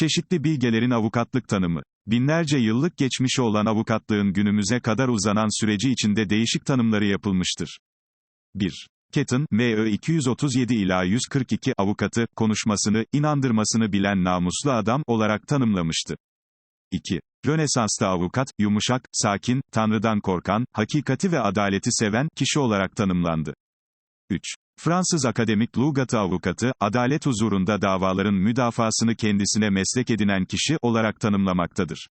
Çeşitli bilgelerin avukatlık tanımı. Binlerce yıllık geçmişi olan avukatlığın günümüze kadar uzanan süreci içinde değişik tanımları yapılmıştır. 1. Ketten, M.Ö. 237 ila 142 avukatı, konuşmasını, inandırmasını bilen namuslu adam olarak tanımlamıştı. 2. Rönesans'ta avukat, yumuşak, sakin, Tanrı'dan korkan, hakikati ve adaleti seven kişi olarak tanımlandı. 3. Fransız akademik Lugatı avukatı, adalet huzurunda davaların müdafasını kendisine meslek edinen kişi olarak tanımlamaktadır.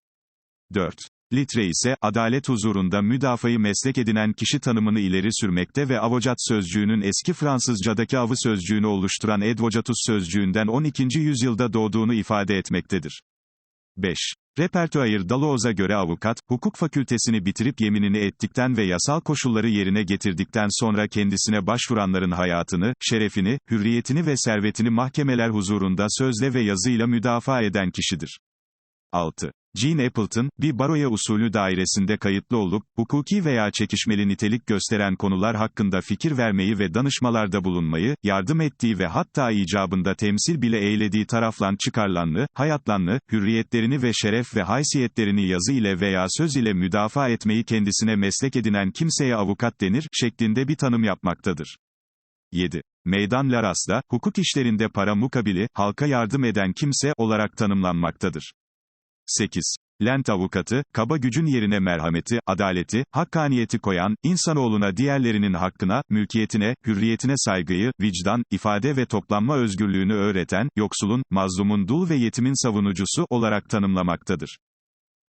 4. Litre ise, adalet huzurunda müdafayı meslek edinen kişi tanımını ileri sürmekte ve avocat sözcüğünün eski Fransızcadaki avı sözcüğünü oluşturan advocatus sözcüğünden 12. yüzyılda doğduğunu ifade etmektedir. 5. Repertoire Dalouz'a göre avukat, hukuk fakültesini bitirip yeminini ettikten ve yasal koşulları yerine getirdikten sonra kendisine başvuranların hayatını, şerefini, hürriyetini ve servetini mahkemeler huzurunda sözle ve yazıyla müdafaa eden kişidir. 6. Jean Appleton, bir baroya usulü dairesinde kayıtlı olup, hukuki veya çekişmeli nitelik gösteren konular hakkında fikir vermeyi ve danışmalarda bulunmayı, yardım ettiği ve hatta icabında temsil bile eylediği taraflan çıkarlanlı, hayatlanlı, hürriyetlerini ve şeref ve haysiyetlerini yazı ile veya söz ile müdafaa etmeyi kendisine meslek edinen kimseye avukat denir, şeklinde bir tanım yapmaktadır. 7. Meydan Laras'da, hukuk işlerinde para mukabili, halka yardım eden kimse olarak tanımlanmaktadır. 8. Lent avukatı, kaba gücün yerine merhameti, adaleti, hakkaniyeti koyan, insanoğluna diğerlerinin hakkına, mülkiyetine, hürriyetine saygıyı, vicdan, ifade ve toplanma özgürlüğünü öğreten, yoksulun, mazlumun dul ve yetimin savunucusu olarak tanımlamaktadır.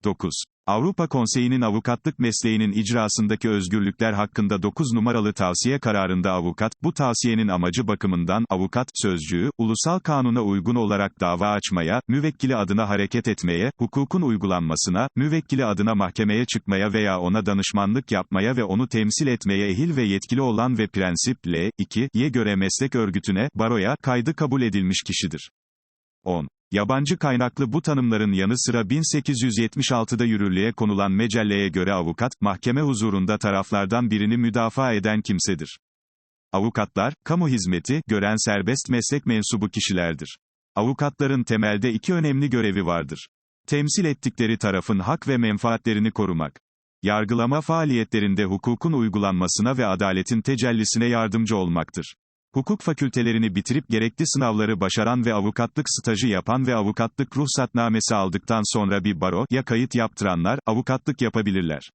9. Avrupa Konseyi'nin avukatlık mesleğinin icrasındaki özgürlükler hakkında 9 numaralı tavsiye kararında avukat, bu tavsiyenin amacı bakımından, avukat, sözcüğü, ulusal kanuna uygun olarak dava açmaya, müvekkili adına hareket etmeye, hukukun uygulanmasına, müvekkili adına mahkemeye çıkmaya veya ona danışmanlık yapmaya ve onu temsil etmeye ehil ve yetkili olan ve prensip L. 2'ye göre meslek örgütüne, baroya, kaydı kabul edilmiş kişidir. 10. Yabancı kaynaklı bu tanımların yanı sıra 1876'da yürürlüğe konulan mecelleye göre avukat, mahkeme huzurunda taraflardan birini müdafaa eden kimsedir. Avukatlar, kamu hizmeti, gören serbest meslek mensubu kişilerdir. Avukatların temelde iki önemli görevi vardır. Temsil ettikleri tarafın hak ve menfaatlerini korumak. Yargılama faaliyetlerinde hukukun uygulanmasına ve adaletin tecellisine yardımcı olmaktır. Hukuk fakültelerini bitirip gerekli sınavları başaran ve avukatlık stajı yapan ve avukatlık ruhsatnamesi aldıktan sonra bir baro ya kayıt yaptıranlar, avukatlık yapabilirler.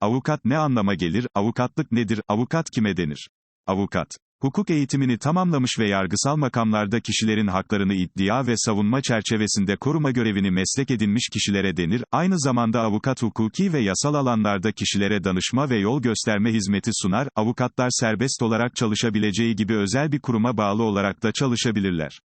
Avukat ne anlama gelir, avukatlık nedir, avukat kime denir? Avukat. Hukuk eğitimini tamamlamış ve yargısal makamlarda kişilerin haklarını iddia ve savunma çerçevesinde koruma görevini meslek edinmiş kişilere denir, aynı zamanda avukat hukuki ve yasal alanlarda kişilere danışma ve yol gösterme hizmeti sunar, avukatlar serbest olarak çalışabileceği gibi özel bir kuruma bağlı olarak da çalışabilirler.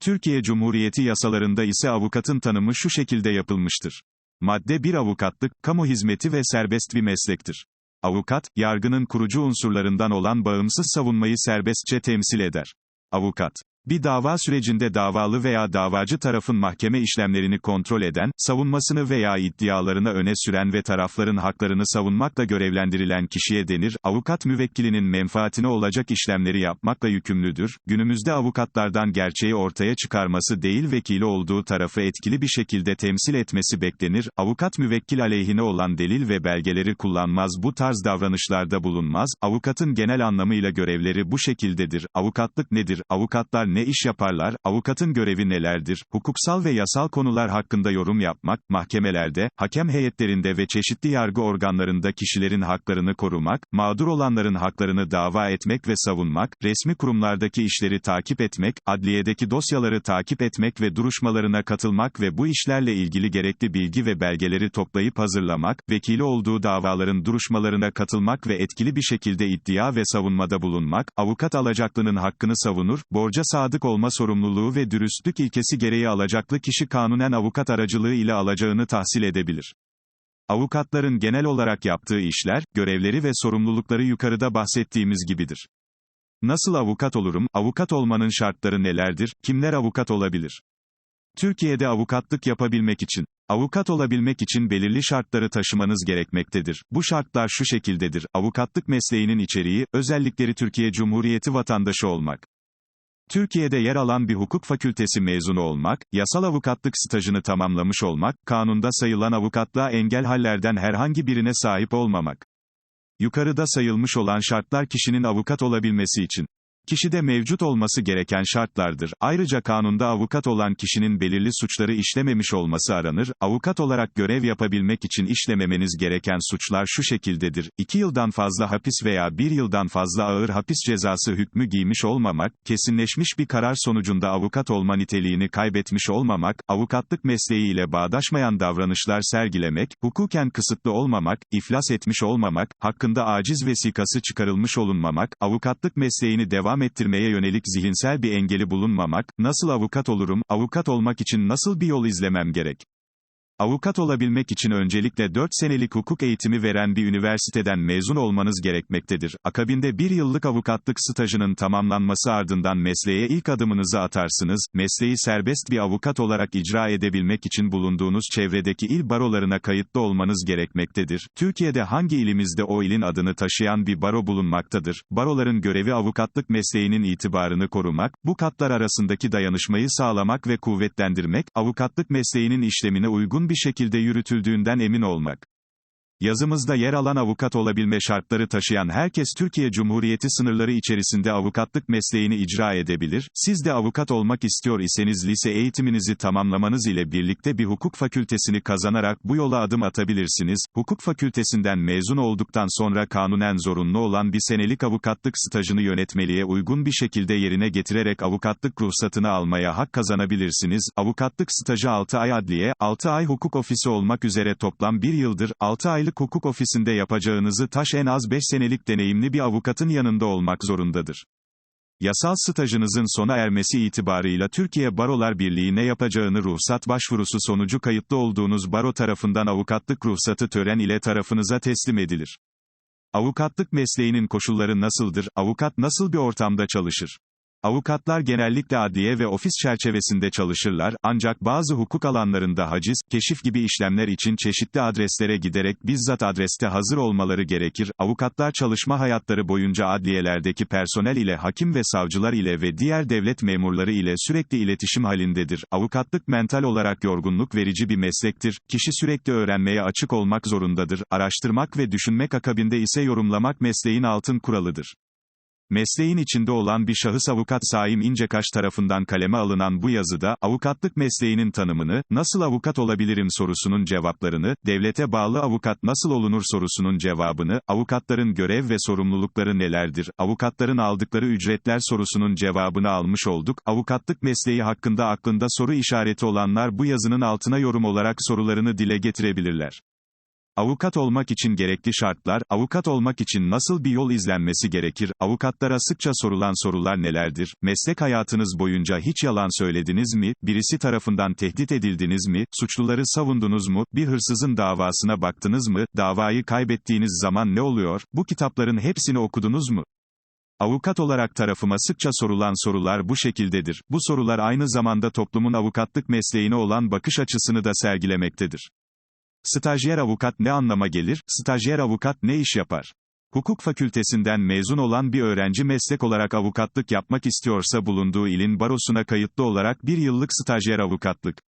Türkiye Cumhuriyeti yasalarında ise avukatın tanımı şu şekilde yapılmıştır. Madde 1 avukatlık, kamu hizmeti ve serbest bir meslektir. Avukat, yargının kurucu unsurlarından olan bağımsız savunmayı serbestçe temsil eder. Avukat, bir dava sürecinde davalı veya davacı tarafın mahkeme işlemlerini kontrol eden, savunmasını veya iddialarını öne süren ve tarafların haklarını savunmakla görevlendirilen kişiye denir, avukat müvekkilinin menfaatine olacak işlemleri yapmakla yükümlüdür, günümüzde avukatlardan gerçeği ortaya çıkarması değil vekili olduğu tarafı etkili bir şekilde temsil etmesi beklenir, avukat müvekkil aleyhine olan delil ve belgeleri kullanmaz bu tarz davranışlarda bulunmaz, avukatın genel anlamıyla görevleri bu şekildedir, avukatlık nedir, avukatlar ne iş yaparlar, avukatın görevi nelerdir, hukuksal ve yasal konular hakkında yorum yapmak, mahkemelerde, hakem heyetlerinde ve çeşitli yargı organlarında kişilerin haklarını korumak, mağdur olanların haklarını dava etmek ve savunmak, resmi kurumlardaki işleri takip etmek, adliyedeki dosyaları takip etmek ve duruşmalarına katılmak ve bu işlerle ilgili gerekli bilgi ve belgeleri toplayıp hazırlamak, vekili olduğu davaların duruşmalarına katılmak ve etkili bir şekilde iddia ve savunmada bulunmak, avukat alacaklının hakkını savunur, borca sadık olma sorumluluğu ve dürüstlük ilkesi gereği alacaklı kişi kanunen avukat aracılığı ile alacağını tahsil edebilir. Avukatların genel olarak yaptığı işler, görevleri ve sorumlulukları yukarıda bahsettiğimiz gibidir. Nasıl avukat olurum, avukat olmanın şartları nelerdir, kimler avukat olabilir? Türkiye'de avukatlık yapabilmek için, avukat olabilmek için belirli şartları taşımanız gerekmektedir. Bu şartlar şu şekildedir, avukatlık mesleğinin içeriği, özellikleri Türkiye Cumhuriyeti vatandaşı olmak. Türkiye'de yer alan bir hukuk fakültesi mezunu olmak, yasal avukatlık stajını tamamlamış olmak, kanunda sayılan avukatlığa engel hallerden herhangi birine sahip olmamak. Yukarıda sayılmış olan şartlar kişinin avukat olabilmesi için kişide mevcut olması gereken şartlardır. Ayrıca kanunda avukat olan kişinin belirli suçları işlememiş olması aranır. Avukat olarak görev yapabilmek için işlememeniz gereken suçlar şu şekildedir. 2 yıldan fazla hapis veya 1 yıldan fazla ağır hapis cezası hükmü giymiş olmamak, kesinleşmiş bir karar sonucunda avukat olma niteliğini kaybetmiş olmamak, avukatlık mesleği ile bağdaşmayan davranışlar sergilemek, hukuken kısıtlı olmamak, iflas etmiş olmamak, hakkında aciz vesikası çıkarılmış olunmamak, avukatlık mesleğini devam ettirmeye yönelik zihinsel bir engeli bulunmamak, nasıl avukat olurum, avukat olmak için nasıl bir yol izlemem gerek? Avukat olabilmek için öncelikle 4 senelik hukuk eğitimi veren bir üniversiteden mezun olmanız gerekmektedir. Akabinde 1 yıllık avukatlık stajının tamamlanması ardından mesleğe ilk adımınızı atarsınız. Mesleği serbest bir avukat olarak icra edebilmek için bulunduğunuz çevredeki il barolarına kayıtlı olmanız gerekmektedir. Türkiye'de hangi ilimizde o ilin adını taşıyan bir baro bulunmaktadır? Baroların görevi avukatlık mesleğinin itibarını korumak, bu katlar arasındaki dayanışmayı sağlamak ve kuvvetlendirmek, avukatlık mesleğinin işlemine uygun bir şekilde yürütüldüğünden emin olmak. Yazımızda yer alan avukat olabilme şartları taşıyan herkes Türkiye Cumhuriyeti sınırları içerisinde avukatlık mesleğini icra edebilir. Siz de avukat olmak istiyor iseniz lise eğitiminizi tamamlamanız ile birlikte bir hukuk fakültesini kazanarak bu yola adım atabilirsiniz. Hukuk fakültesinden mezun olduktan sonra kanunen zorunlu olan bir senelik avukatlık stajını yönetmeliğe uygun bir şekilde yerine getirerek avukatlık ruhsatını almaya hak kazanabilirsiniz. Avukatlık stajı 6 ay adliye, 6 ay hukuk ofisi olmak üzere toplam 1 yıldır, 6 ay aylık hukuk ofisinde yapacağınızı taş en az 5 senelik deneyimli bir avukatın yanında olmak zorundadır. Yasal stajınızın sona ermesi itibarıyla Türkiye Barolar Birliği'ne yapacağını ruhsat başvurusu sonucu kayıtlı olduğunuz baro tarafından avukatlık ruhsatı tören ile tarafınıza teslim edilir. Avukatlık mesleğinin koşulları nasıldır? Avukat nasıl bir ortamda çalışır? Avukatlar genellikle adliye ve ofis çerçevesinde çalışırlar, ancak bazı hukuk alanlarında haciz, keşif gibi işlemler için çeşitli adreslere giderek bizzat adreste hazır olmaları gerekir. Avukatlar çalışma hayatları boyunca adliyelerdeki personel ile hakim ve savcılar ile ve diğer devlet memurları ile sürekli iletişim halindedir. Avukatlık mental olarak yorgunluk verici bir meslektir. Kişi sürekli öğrenmeye açık olmak zorundadır. Araştırmak ve düşünmek akabinde ise yorumlamak mesleğin altın kuralıdır. Mesleğin içinde olan bir şahıs avukat Saim İncekaş tarafından kaleme alınan bu yazıda, avukatlık mesleğinin tanımını, nasıl avukat olabilirim sorusunun cevaplarını, devlete bağlı avukat nasıl olunur sorusunun cevabını, avukatların görev ve sorumlulukları nelerdir, avukatların aldıkları ücretler sorusunun cevabını almış olduk. Avukatlık mesleği hakkında aklında soru işareti olanlar bu yazının altına yorum olarak sorularını dile getirebilirler. Avukat olmak için gerekli şartlar, avukat olmak için nasıl bir yol izlenmesi gerekir, avukatlara sıkça sorulan sorular nelerdir, meslek hayatınız boyunca hiç yalan söylediniz mi, birisi tarafından tehdit edildiniz mi, suçluları savundunuz mu, bir hırsızın davasına baktınız mı, davayı kaybettiğiniz zaman ne oluyor, bu kitapların hepsini okudunuz mu? Avukat olarak tarafıma sıkça sorulan sorular bu şekildedir. Bu sorular aynı zamanda toplumun avukatlık mesleğine olan bakış açısını da sergilemektedir. Stajyer avukat ne anlama gelir? Stajyer avukat ne iş yapar? Hukuk fakültesinden mezun olan bir öğrenci meslek olarak avukatlık yapmak istiyorsa bulunduğu ilin barosuna kayıtlı olarak bir yıllık stajyer avukatlık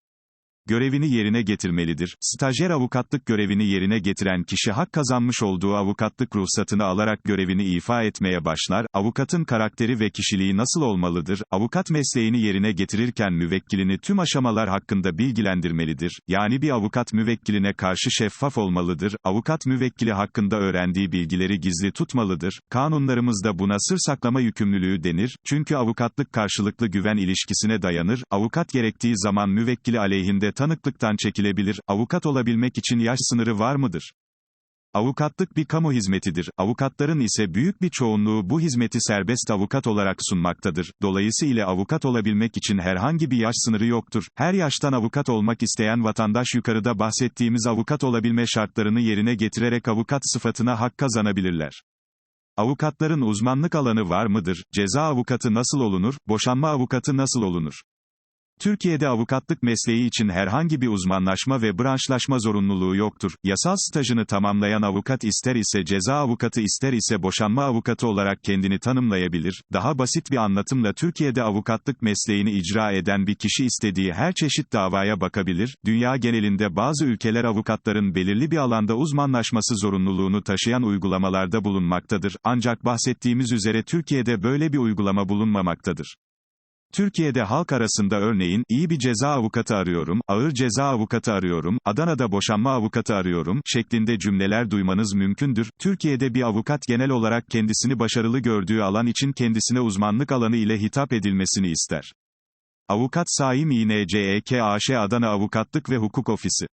görevini yerine getirmelidir. Stajyer avukatlık görevini yerine getiren kişi hak kazanmış olduğu avukatlık ruhsatını alarak görevini ifa etmeye başlar. Avukatın karakteri ve kişiliği nasıl olmalıdır? Avukat mesleğini yerine getirirken müvekkilini tüm aşamalar hakkında bilgilendirmelidir. Yani bir avukat müvekkiline karşı şeffaf olmalıdır. Avukat müvekkili hakkında öğrendiği bilgileri gizli tutmalıdır. Kanunlarımızda buna sır saklama yükümlülüğü denir. Çünkü avukatlık karşılıklı güven ilişkisine dayanır. Avukat gerektiği zaman müvekkili aleyhinde tanıklıktan çekilebilir, avukat olabilmek için yaş sınırı var mıdır? Avukatlık bir kamu hizmetidir. Avukatların ise büyük bir çoğunluğu bu hizmeti serbest avukat olarak sunmaktadır. Dolayısıyla avukat olabilmek için herhangi bir yaş sınırı yoktur. Her yaştan avukat olmak isteyen vatandaş yukarıda bahsettiğimiz avukat olabilme şartlarını yerine getirerek avukat sıfatına hak kazanabilirler. Avukatların uzmanlık alanı var mıdır? Ceza avukatı nasıl olunur? Boşanma avukatı nasıl olunur? Türkiye'de avukatlık mesleği için herhangi bir uzmanlaşma ve branşlaşma zorunluluğu yoktur. Yasal stajını tamamlayan avukat ister ise ceza avukatı ister ise boşanma avukatı olarak kendini tanımlayabilir. Daha basit bir anlatımla Türkiye'de avukatlık mesleğini icra eden bir kişi istediği her çeşit davaya bakabilir. Dünya genelinde bazı ülkeler avukatların belirli bir alanda uzmanlaşması zorunluluğunu taşıyan uygulamalarda bulunmaktadır. Ancak bahsettiğimiz üzere Türkiye'de böyle bir uygulama bulunmamaktadır. Türkiye'de halk arasında örneğin, iyi bir ceza avukatı arıyorum, ağır ceza avukatı arıyorum, Adana'da boşanma avukatı arıyorum, şeklinde cümleler duymanız mümkündür. Türkiye'de bir avukat genel olarak kendisini başarılı gördüğü alan için kendisine uzmanlık alanı ile hitap edilmesini ister. Avukat Saim İNCEK AŞ Adana Avukatlık ve Hukuk Ofisi